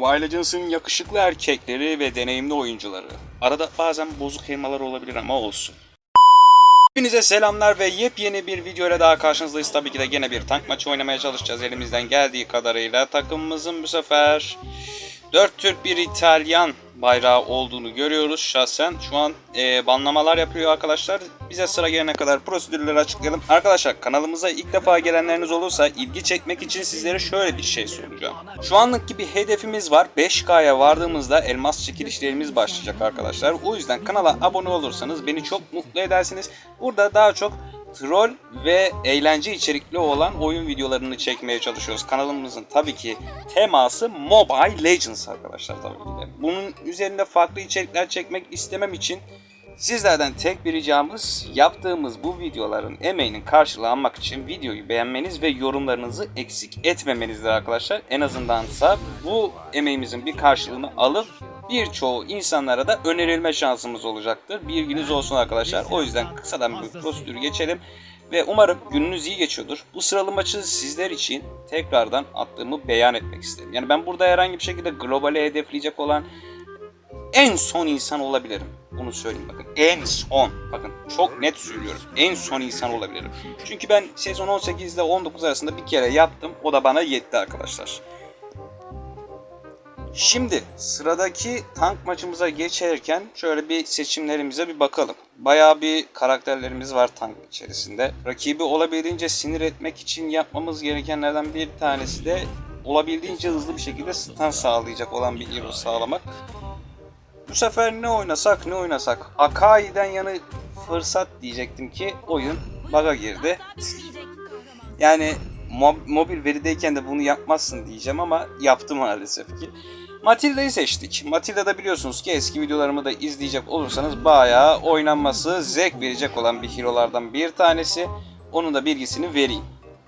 Mobile Legends'ın yakışıklı erkekleri ve deneyimli oyuncuları. Arada bazen bozuk elmalar olabilir ama olsun. Hepinize selamlar ve yepyeni bir video ile daha karşınızdayız. Tabii ki de gene bir tank maçı oynamaya çalışacağız elimizden geldiği kadarıyla. Takımımızın bu sefer 4 Türk bir İtalyan bayrağı olduğunu görüyoruz şahsen. Şu an e, banlamalar yapıyor arkadaşlar. Bize sıra gelene kadar prosedürleri açıklayalım. Arkadaşlar kanalımıza ilk defa gelenleriniz olursa ilgi çekmek için sizlere şöyle bir şey soracağım. Şu anlık bir hedefimiz var. 5K'ya vardığımızda elmas çekilişlerimiz başlayacak arkadaşlar. O yüzden kanala abone olursanız beni çok mutlu edersiniz. Burada daha çok troll ve eğlence içerikli olan oyun videolarını çekmeye çalışıyoruz. Kanalımızın tabii ki teması Mobile Legends arkadaşlar tabii ki de. Bunun üzerinde farklı içerikler çekmek istemem için sizlerden tek bir ricamız yaptığımız bu videoların emeğinin karşılığı almak için videoyu beğenmeniz ve yorumlarınızı eksik etmemenizdir arkadaşlar. En azındansa bu emeğimizin bir karşılığını alıp birçoğu insanlara da önerilme şansımız olacaktır. Bilginiz olsun arkadaşlar. O yüzden kısadan bir prosedür geçelim. Ve umarım gününüz iyi geçiyordur. Bu sıralı maçı sizler için tekrardan attığımı beyan etmek isterim. Yani ben burada herhangi bir şekilde globale hedefleyecek olan en son insan olabilirim. Bunu söyleyeyim bakın. En son. Bakın çok net söylüyorum. En son insan olabilirim. Çünkü ben sezon 18 ile 19 arasında bir kere yaptım. O da bana yetti arkadaşlar. Şimdi sıradaki tank maçımıza geçerken şöyle bir seçimlerimize bir bakalım. Bayağı bir karakterlerimiz var tank içerisinde. Rakibi olabildiğince sinir etmek için yapmamız gerekenlerden bir tanesi de olabildiğince hızlı bir şekilde stun sağlayacak olan bir hero sağlamak. Bu sefer ne oynasak ne oynasak. Akai'den yanı fırsat diyecektim ki oyun bug'a girdi. Yani mob- mobil verideyken de bunu yapmazsın diyeceğim ama yaptı maalesef ki. Matilda'yı seçtik. Matilda da biliyorsunuz ki eski videolarımı da izleyecek olursanız bayağı oynanması zevk verecek olan bir hero'lardan bir tanesi. Onun da bilgisini vereyim.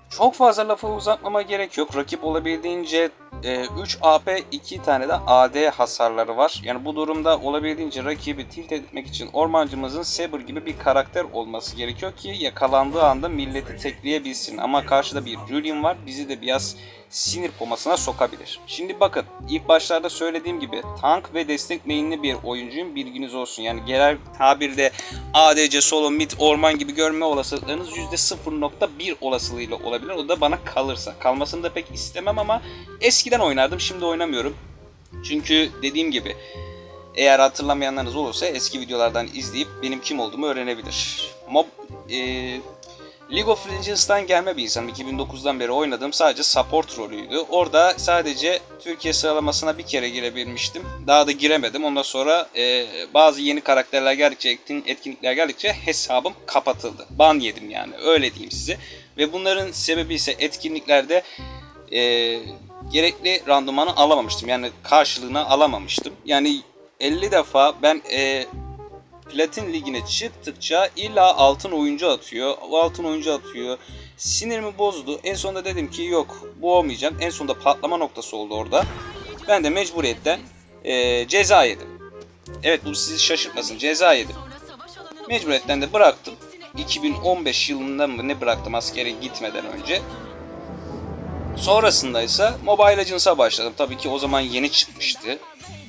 Çok fazla lafı uzatmama gerek yok. Rakip olabildiğince e, 3 AP 2 tane de AD hasarları var. Yani bu durumda olabildiğince rakibi tilt etmek için ormancımızın Saber gibi bir karakter olması gerekiyor ki yakalandığı anda milleti tekleyebilsin. Ama karşıda bir Julian var. Bizi de biraz sinir komasına sokabilir. Şimdi bakın ilk başlarda söylediğim gibi tank ve destek mainli bir oyuncuyum bilginiz olsun. Yani genel tabirde ADC, solo, mid, orman gibi görme olasılıklarınız %0.1 olasılığıyla olabilir. O da bana kalırsa. Kalmasını da pek istemem ama eskiden oynardım şimdi oynamıyorum. Çünkü dediğim gibi eğer hatırlamayanlarınız olursa eski videolardan izleyip benim kim olduğumu öğrenebilir. Mob e, League of Legends'tan gelme bir insanım. 2009'dan beri oynadığım sadece support rolüydü. Orada sadece Türkiye sıralamasına bir kere girebilmiştim. Daha da giremedim. Ondan sonra e, bazı yeni karakterler geldikçe, etkin- etkinlikler geldikçe hesabım kapatıldı. Ban yedim yani. Öyle diyeyim size. Ve bunların sebebi ise etkinliklerde e, gerekli randımanı alamamıştım. Yani karşılığını alamamıştım. Yani 50 defa ben e, Platin Ligi'ne çıktıkça illa altın oyuncu atıyor. Altın oyuncu atıyor. Sinirimi bozdu. En sonunda dedim ki yok bu olmayacak. En sonunda patlama noktası oldu orada. Ben de mecburiyetten e, ceza yedim. Evet bu sizi şaşırtmasın ceza yedim. Mecburiyetten de bıraktım. 2015 yılında mı ne bıraktım askere gitmeden önce. Sonrasında ise Mobile Legends'a başladım. Tabii ki o zaman yeni çıkmıştı.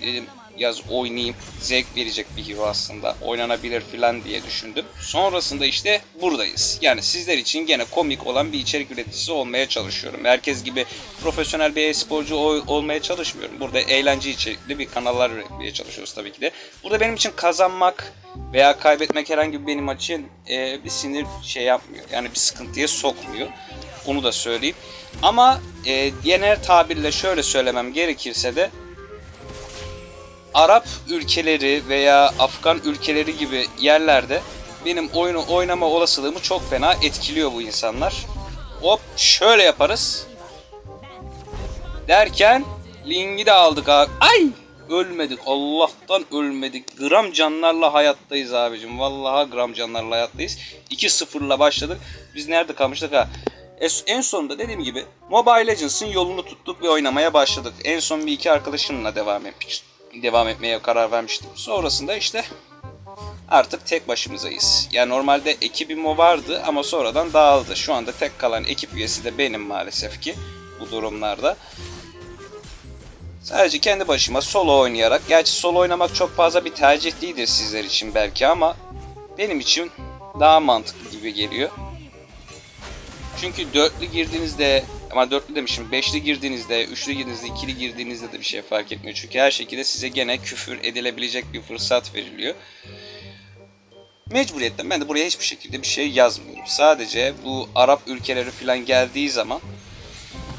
Dedim yaz oynayayım zevk verecek bir hero aslında oynanabilir filan diye düşündüm. Sonrasında işte buradayız. Yani sizler için gene komik olan bir içerik üreticisi olmaya çalışıyorum. Herkes gibi profesyonel bir e-sporcu ol- olmaya çalışmıyorum. Burada eğlence içerikli bir kanallar üretmeye çalışıyoruz tabii ki de. Burada benim için kazanmak veya kaybetmek herhangi bir benim için e, bir sinir şey yapmıyor. Yani bir sıkıntıya sokmuyor. Onu da söyleyeyim. Ama e, genel tabirle şöyle söylemem gerekirse de Arap ülkeleri veya Afgan ülkeleri gibi yerlerde benim oyunu oynama olasılığımı çok fena etkiliyor bu insanlar. Hop şöyle yaparız. Derken Ling'i de aldık abi. Ay! Ölmedik. Allah'tan ölmedik. Gram canlarla hayattayız abicim. Vallahi gram canlarla hayattayız. 2-0'la başladık. Biz nerede kalmıştık ha? En sonunda dediğim gibi Mobile Legends'ın yolunu tuttuk ve oynamaya başladık. En son bir iki arkadaşımla devam etmiş, devam etmeye karar vermiştim. Sonrasında işte artık tek başımızayız. Yani normalde ekibim o vardı ama sonradan dağıldı. Şu anda tek kalan ekip üyesi de benim maalesef ki bu durumlarda. Sadece kendi başıma solo oynayarak, gerçi solo oynamak çok fazla bir tercih değildir sizler için belki ama benim için daha mantıklı gibi geliyor. Çünkü dörtlü girdiğinizde ama dörtlü demişim beşli girdiğinizde, üçlü girdiğinizde, ikili girdiğinizde de bir şey fark etmiyor. Çünkü her şekilde size gene küfür edilebilecek bir fırsat veriliyor. Mecburiyetten ben de buraya hiçbir şekilde bir şey yazmıyorum. Sadece bu Arap ülkeleri falan geldiği zaman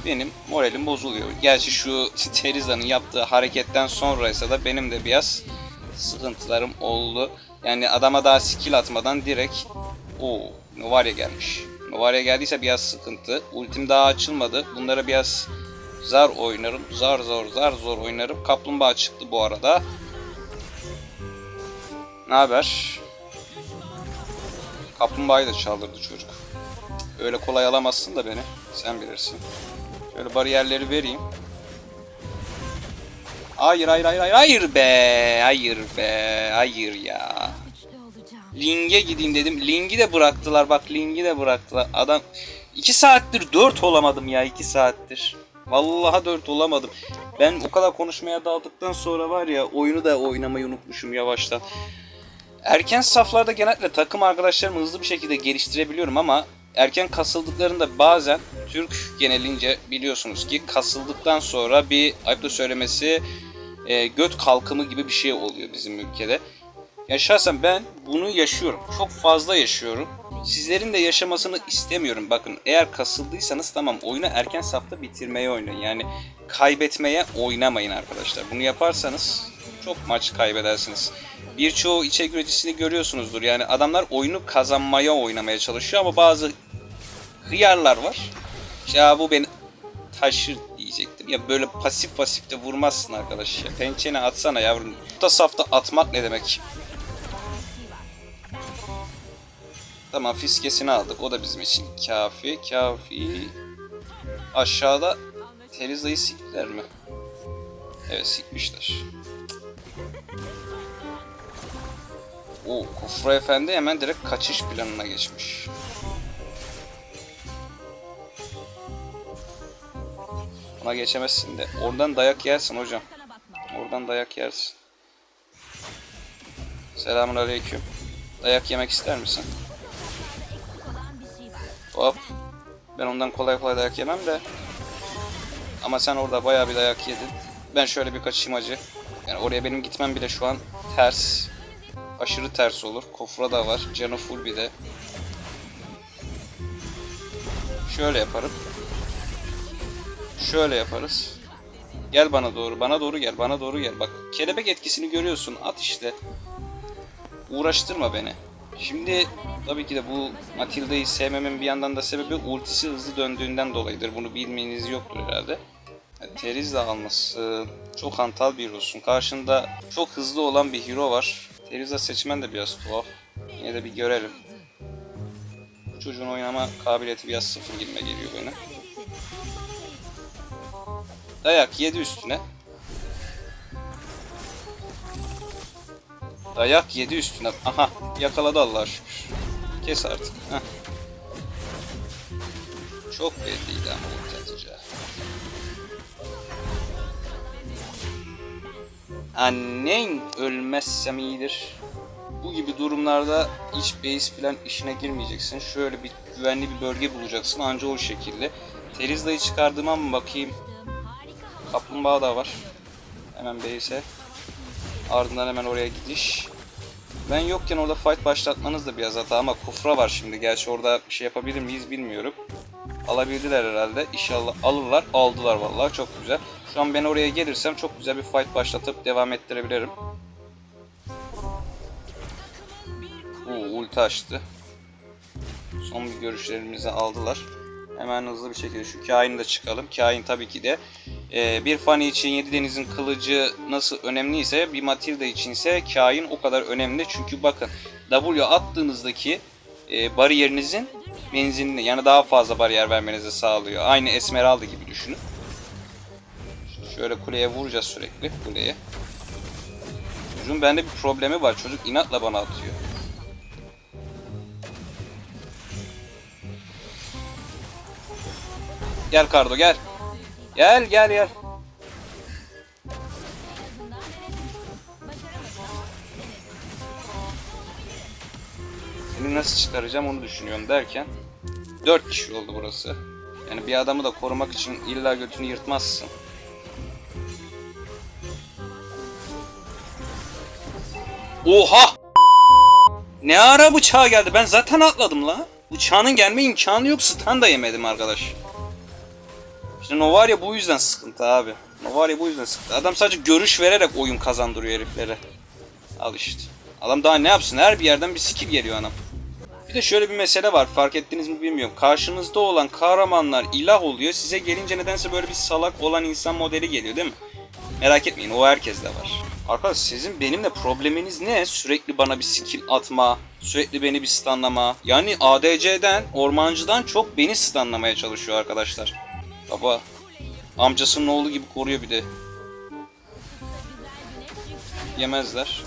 benim moralim bozuluyor. Gerçi şu Teriza'nın yaptığı hareketten sonraysa da benim de biraz sıkıntılarım oldu. Yani adama daha skill atmadan direkt o Novaria gelmiş. Novaria geldiyse biraz sıkıntı. Ultim daha açılmadı. Bunlara biraz zar oynarım. Zar zor zar zor oynarım. Kaplumbağa çıktı bu arada. Ne haber? Kaplumbağayı da çaldırdı çocuk. Öyle kolay alamazsın da beni. Sen bilirsin. Şöyle bariyerleri vereyim. Hayır hayır hayır hayır be. Hayır be. Hayır ya. Ling'e gideyim dedim. Ling'i de bıraktılar. Bak Ling'i de bıraktılar. Adam 2 saattir 4 olamadım ya 2 saattir. Vallahi 4 olamadım. Ben o kadar konuşmaya daldıktan sonra var ya oyunu da oynamayı unutmuşum yavaştan. Erken saflarda genellikle takım arkadaşlarımı hızlı bir şekilde geliştirebiliyorum ama erken kasıldıklarında bazen Türk genelince biliyorsunuz ki kasıldıktan sonra bir ayıpla söylemesi e, göt kalkımı gibi bir şey oluyor bizim ülkede. Ya şahsen ben bunu yaşıyorum. Çok fazla yaşıyorum. Sizlerin de yaşamasını istemiyorum. Bakın eğer kasıldıysanız tamam oyunu erken safta bitirmeye oynayın. Yani kaybetmeye oynamayın arkadaşlar. Bunu yaparsanız çok maç kaybedersiniz. Birçoğu içerik üreticisini görüyorsunuzdur. Yani adamlar oyunu kazanmaya oynamaya çalışıyor ama bazı hıyarlar var. Ya bu beni taşır diyecektim. Ya böyle pasif pasif de vurmazsın arkadaş ya. Pençeni atsana yavrum. Orta safta atmak ne demek? Tamam fiskesini aldık. O da bizim için kafi. Kafi. Aşağıda Teriza'yı siktiler mi? Evet sikmişler. Oo, Kufra Efendi hemen direkt kaçış planına geçmiş. Ona geçemezsin de. Oradan dayak yersin hocam. Oradan dayak yersin. Selamun aleyküm. Dayak yemek ister misin? Hop. Ben ondan kolay kolay dayak yemem de. Ama sen orada bayağı bir dayak yedin. Ben şöyle bir kaçayım acı. Yani oraya benim gitmem bile şu an ters. Aşırı ters olur. Kofra da var. Canı full bir de. Şöyle yaparım. Şöyle yaparız. Gel bana doğru, bana doğru gel, bana doğru gel. Bak kelebek etkisini görüyorsun. At işte. Uğraştırma beni. Şimdi tabii ki de bu Matilda'yı sevmemin bir yandan da sebebi ultisi hızlı döndüğünden dolayıdır. Bunu bilmeniz yoktur herhalde. Yani Teriz de alması çok hantal bir hero'sun. Karşında çok hızlı olan bir hero var. Teriz'a seçmen de biraz tuhaf. Yine de bir görelim. Bu çocuğun oynama kabiliyeti biraz sıfır gibime geliyor bana. Dayak yedi üstüne. Dayak yedi üstüne. Aha yakaladı Allah'a şükür. Kes artık. Heh. Çok belliydi ama atacağı. Annen ölmezsem iyidir. Bu gibi durumlarda hiç base falan işine girmeyeceksin. Şöyle bir güvenli bir bölge bulacaksın anca o şekilde. Terizla'yı çıkardığıma mı bakayım? Kaplumbağa da var. Hemen base'e. Ardından hemen oraya gidiş. Ben yokken orada fight başlatmanız da biraz hata ama Kufra var şimdi. Gerçi orada bir şey yapabilir miyiz bilmiyorum. Alabildiler herhalde. İnşallah alırlar. Aldılar vallahi çok güzel. Şu an ben oraya gelirsem çok güzel bir fight başlatıp devam ettirebilirim. Oo, ulti açtı. Son bir görüşlerimizi aldılar. Hemen hızlı bir şekilde şu kaini de çıkalım. Kain tabii ki de e, bir Fanny için Yedi Deniz'in kılıcı nasıl önemliyse bir Matilda için ise kain o kadar önemli. Çünkü bakın W attığınızdaki e, bariyerinizin menzilini yani daha fazla bariyer vermenizi sağlıyor. Aynı Esmeralda gibi düşünün. Şöyle kuleye vuracağız sürekli kuleye. Çocuğun bende bir problemi var. Çocuk inatla bana atıyor. Gel Kardo gel. Gel gel gel. Seni nasıl çıkaracağım onu düşünüyorum derken 4 kişi oldu burası. Yani bir adamı da korumak için illa götünü yırtmazsın. Oha! Ne ara bıçağa geldi? Ben zaten atladım la. Bıçağının gelme imkanı yok. Stun da yemedim arkadaş. İşte Novaria bu yüzden sıkıntı abi. Novaria bu yüzden sıkıntı. Adam sadece görüş vererek oyun kazandırıyor heriflere. Al işte. Adam daha ne yapsın? Her bir yerden bir skill geliyor anam. Bir de şöyle bir mesele var. Fark ettiniz mi bilmiyorum. Karşınızda olan kahramanlar ilah oluyor. Size gelince nedense böyle bir salak olan insan modeli geliyor değil mi? Merak etmeyin o herkeste var. Arkadaş sizin benimle probleminiz ne? Sürekli bana bir skill atma, sürekli beni bir stunlama. Yani ADC'den, ormancıdan çok beni stunlamaya çalışıyor arkadaşlar. Baba amcasının oğlu gibi koruyor bir de. Yemezler.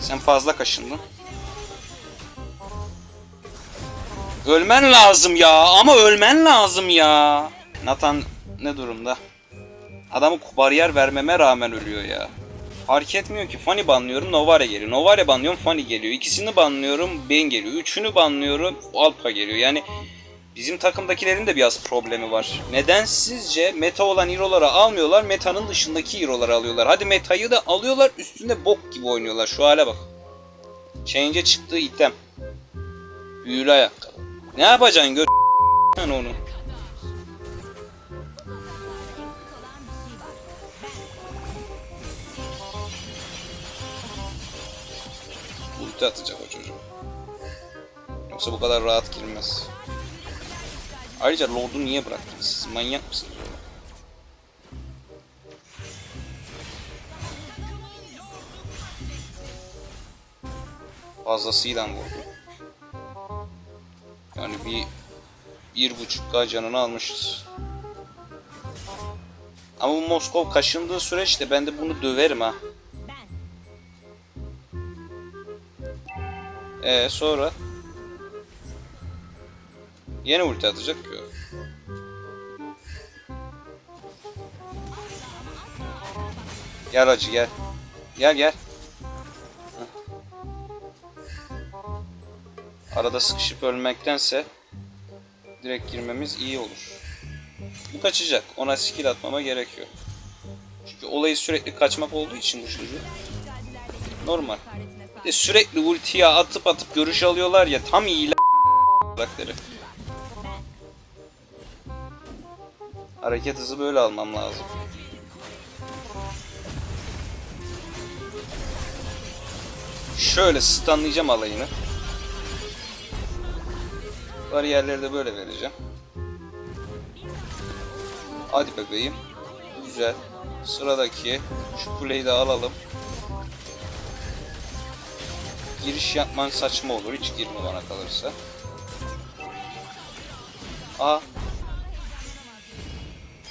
Sen fazla kaşındın. Ölmen lazım ya ama ölmen lazım ya. Nathan ne durumda? Adamı bariyer vermeme rağmen ölüyor ya. Fark etmiyor ki. Fanny banlıyorum Novare geliyor. Novare banlıyorum Fanny geliyor. İkisini banlıyorum Ben geliyor. Üçünü banlıyorum Alpa geliyor. Yani bizim takımdakilerin de biraz problemi var. Neden sizce meta olan hero'ları almıyorlar, metanın dışındaki hero'ları alıyorlar. Hadi metayı da alıyorlar, üstünde bok gibi oynuyorlar. Şu hale bak. Change'e çıktığı item. Büyülü ayakkabı. Ne yapacaksın gör onu. Ulti atacak o çocuk. Yoksa bu kadar rahat girmez. Ayrıca Lord'u niye bıraktınız siz? Manyak mısınız oğlum? Fazlasıyla vurdu. Yani bir bir buçuk K canını almışız. Ama bu Moskov kaşındığı süreçte ben de bunu döverim ha. Ee sonra yine ulti atacak ki o. Gel acı gel. Gel gel. Arada sıkışıp ölmektense direkt girmemiz iyi olur. Bu kaçacak. Ona skill atmama gerekiyor. Çünkü olayı sürekli kaçmak olduğu için bu çocuğu. Normal. De sürekli ultiye atıp atıp görüş alıyorlar ya tam iyi karakteri. Hareket hızı böyle almam lazım. Şöyle stunlayacağım alayını. Bariyerleri de böyle vereceğim. Hadi bebeğim. Güzel. Sıradaki şu kuleyi de alalım. Giriş yapman saçma olur. Hiç girme bana kalırsa. Aa.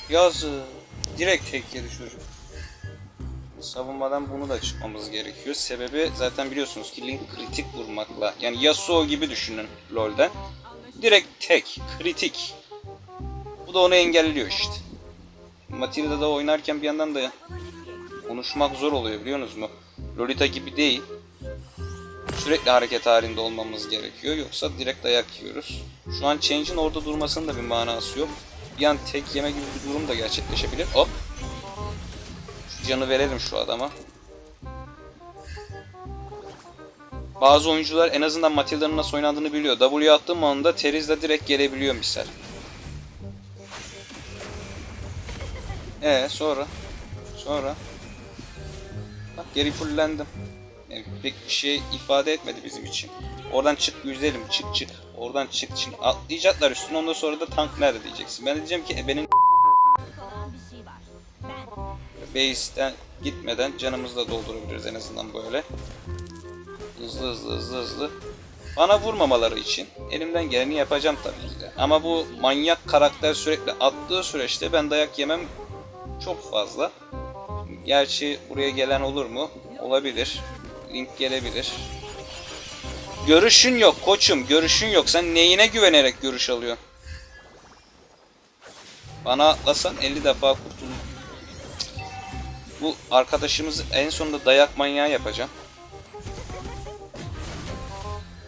Yazı. Direkt tek yedi çocuk. Savunmadan bunu da çıkmamız gerekiyor. Sebebi zaten biliyorsunuz ki Link kritik vurmakla. Yani Yasuo gibi düşünün LoL'den. Direkt tek. Kritik. Bu da onu engelliyor işte. Matilda'da oynarken bir yandan da konuşmak zor oluyor biliyorsunuz mu? Lolita gibi değil. Sürekli hareket halinde olmamız gerekiyor. Yoksa direkt dayak yiyoruz. Şu an Change'in orada durmasının da bir manası yok. Bir an tek yeme gibi bir durum da gerçekleşebilir. Hop. Şu canı verelim şu adama. Bazı oyuncular en azından Matilda'nın nasıl oynandığını biliyor. W attığım anda Teriz'le direkt gelebiliyor misal. Ee sonra? Sonra? Bak geri fullendim. Yani pek bir şey ifade etmedi bizim için. Oradan çık güzelim çık çık. Oradan çık şimdi atlayacaklar üstüne ondan sonra da tank nerede diyeceksin. Ben de diyeceğim ki ebenin Eksik olan bir şey var. Ben base'den gitmeden canımızı da doldurabiliriz en azından böyle. Hızlı hızlı hızlı hızlı. Bana vurmamaları için elimden geleni yapacağım tabii ki de. Ama bu manyak karakter sürekli attığı süreçte ben dayak yemem çok fazla. Gerçi buraya gelen olur mu? Olabilir link gelebilir. Görüşün yok koçum. Görüşün yok. Sen neyine güvenerek görüş alıyorsun? Bana atlasan 50 defa kurtulur. Bu arkadaşımız en sonunda dayak manyağı yapacağım.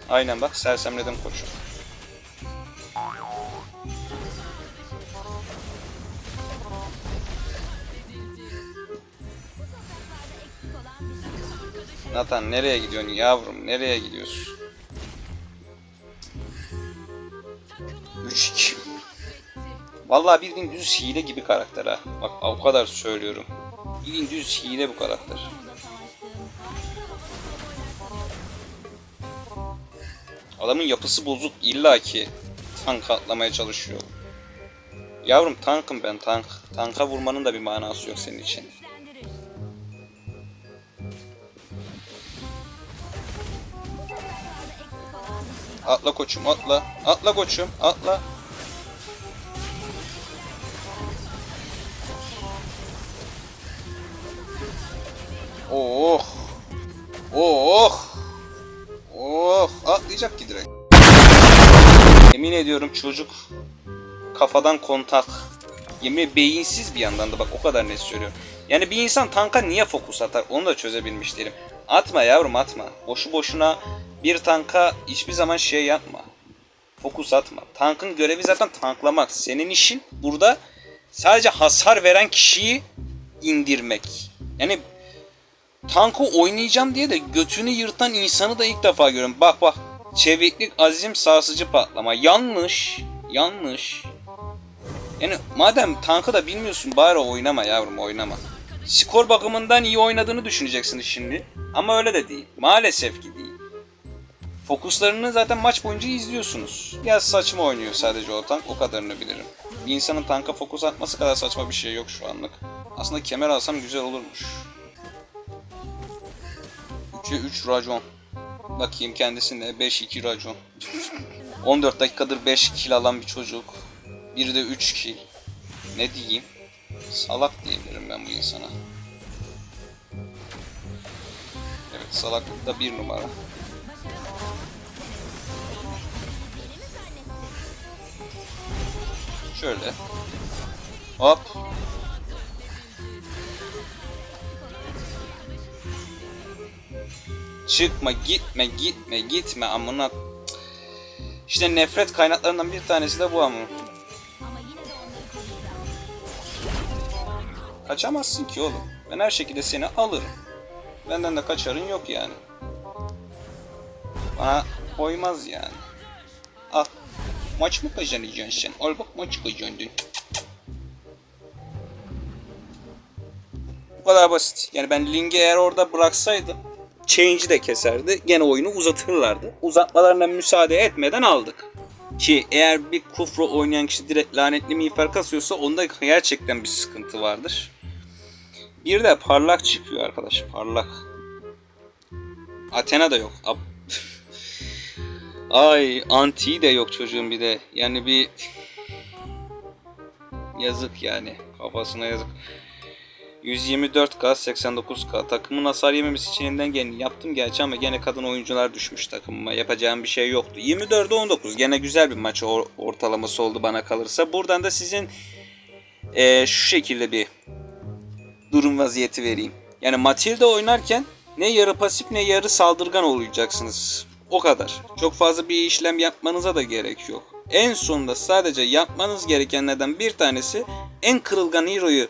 Aynen bak sersemledim koçum. Nathan nereye gidiyorsun yavrum? Nereye gidiyorsun? 3-2. Vallahi bildiğin düz hile gibi karakter ha. Bak o kadar söylüyorum. Bildiğin düz hile bu karakter. Adamın yapısı bozuk illaki tank atlamaya çalışıyor. Yavrum tankım ben tank. Tanka vurmanın da bir manası yok senin için. Atla koçum atla. Atla koçum atla. Oh. Oh. Oh. Atlayacak ki direkt. Yemin ediyorum çocuk kafadan kontak. Yemin beyinsiz bir yandan da bak o kadar net söylüyorum. Yani bir insan tanka niye fokus atar onu da çözebilmiş değilim. Atma yavrum atma. Boşu boşuna bir tanka hiçbir zaman şey yapma. Fokus atma. Tankın görevi zaten tanklamak. Senin işin burada sadece hasar veren kişiyi indirmek. Yani tankı oynayacağım diye de götünü yırtan insanı da ilk defa görüyorum. Bak bak. Çeviklik, azim, sarsıcı patlama. Yanlış. Yanlış. Yani madem tankı da bilmiyorsun bari oynama yavrum oynama. Skor bakımından iyi oynadığını düşüneceksin şimdi. Ama öyle de değil. Maalesef ki değil. Fokuslarını zaten maç boyunca izliyorsunuz. Ya saçma oynuyor sadece o tank o kadarını bilirim. Bir insanın tanka fokus atması kadar saçma bir şey yok şu anlık. Aslında kemer alsam güzel olurmuş. 3'e 3 racon. Bakayım kendisine 5-2 racon. 14 dakikadır 5 kill alan bir çocuk. Bir de 3 kill. Ne diyeyim? Salak diyebilirim ben bu insana. Evet salaklıkta bir numara. Şöyle. Hop. Çıkma gitme gitme gitme amına. İşte nefret kaynaklarından bir tanesi de bu ama. Kaçamazsın ki oğlum. Ben her şekilde seni alırım. Benden de kaçarın yok yani. Bana koymaz yani. Maç mı kazanacaksın sen? Al bak maç kazandın. Bu kadar basit. Yani ben Ling'i eğer orada bıraksaydım Change'i de keserdi. Gene oyunu uzatırlardı. Uzatmalarına müsaade etmeden aldık. Ki eğer bir kufro oynayan kişi direkt lanetli miğfer kasıyorsa onda gerçekten bir sıkıntı vardır. Bir de parlak çıkıyor arkadaş. Parlak. Athena da yok. Ay anti de yok çocuğun bir de. Yani bir yazık yani. Kafasına yazık. 124k 89k takımın hasar yememesi için elimden geleni yaptım gerçi ama gene kadın oyuncular düşmüş takımıma yapacağım bir şey yoktu 24'e 19 gene güzel bir maç or- ortalaması oldu bana kalırsa buradan da sizin eee, şu şekilde bir durum vaziyeti vereyim yani Matilda oynarken ne yarı pasif ne yarı saldırgan olacaksınız o kadar çok fazla bir işlem yapmanıza da gerek yok en sonunda sadece yapmanız gerekenlerden bir tanesi en kırılgan hero'yu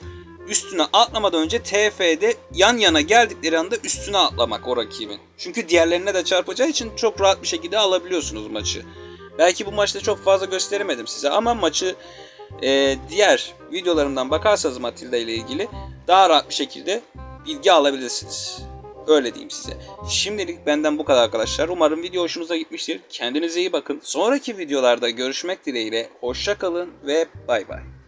üstüne atlamadan önce TF'de yan yana geldikleri anda üstüne atlamak o rakibin. Çünkü diğerlerine de çarpacağı için çok rahat bir şekilde alabiliyorsunuz maçı. Belki bu maçta çok fazla gösteremedim size ama maçı e, diğer videolarımdan bakarsanız Matilda ile ilgili daha rahat bir şekilde bilgi alabilirsiniz. Öyle diyeyim size. Şimdilik benden bu kadar arkadaşlar. Umarım video hoşunuza gitmiştir. Kendinize iyi bakın. Sonraki videolarda görüşmek dileğiyle. Hoşça kalın ve bay bay.